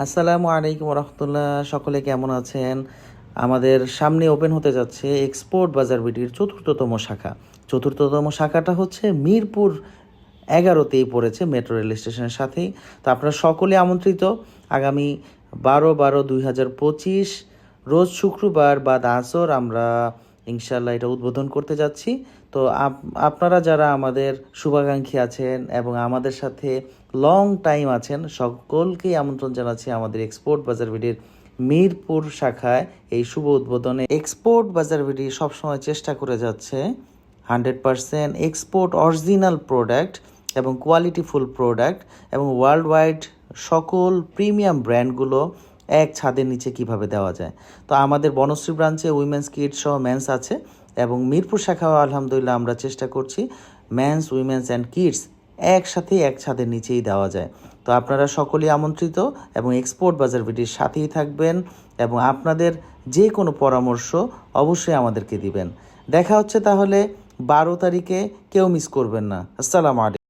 আসসালামু আলাইকুম রহমতুল্লাহ সকলে কেমন আছেন? আমাদের সামনে ওপেন হতে যাচ্ছে এক্সপোর্ট বাজার বিটির চতুর্থতম শাখা। চতুর্থতম শাখাটা হচ্ছে মিরপুর এগারোতেই পড়েছে মেট্রো রেল স্টেশনের সাথেই। তো আপনারা সকলে আমন্ত্রিত। আগামী বারো বারো দুই হাজার পঁচিশ, রোজ শুক্রবার বা আসর আমরা ইনশাল্লাহ এটা উদ্বোধন করতে যাচ্ছি। তো আপ- আপনারা যারা আমাদের শুভাকাঙ্ক্ষী আছেন এবং আমাদের সাথে লং টাইম আছেন, সকলকেই আমন্ত্রণ জানাচ্ছি আমাদের এক্সপোর্ট বাজার বিডির মিরপুর শাখায়। এই শুভ উদ্বোধনে এক্সপোর্ট বাজার বিডি সবসময় চেষ্টা করে যাচ্ছে। Hundred percent export original product এবং কোয়ালিটিফুল প্রোডাক্ট এবং ওয়ার্ল্ড ওয়াইড সকল প্রিমিয়াম ব্র্যান্ডগুলো এক ছাদের নিচে কীভাবে দেওয়া যায়। তো আমাদের বনশ্রী ব্রাঞ্চে উইমেন্স কিডস সহ মেন্স আছে এবং মিরপুর শাখাও আলহামদুলিল্লাহ আমরা চেষ্টা করছি মেন্স, উইমেন্স অ্যান্ড কিডস একসাথে এক ছাদের নিচেই দেওয়া যায়। তো আপনারা সকলেই আমন্ত্রিত এবং এক্সপোর্ট বাজার ভিডির সাথেই থাকবেন এবং আপনাদের যে কোনো পরামর্শ অবশ্যই আমাদেরকে দিবেন। দেখা হচ্ছে তাহলে বারো তারিখে, কেউ মিস করবেন না। আসসালামু আলাইকুম।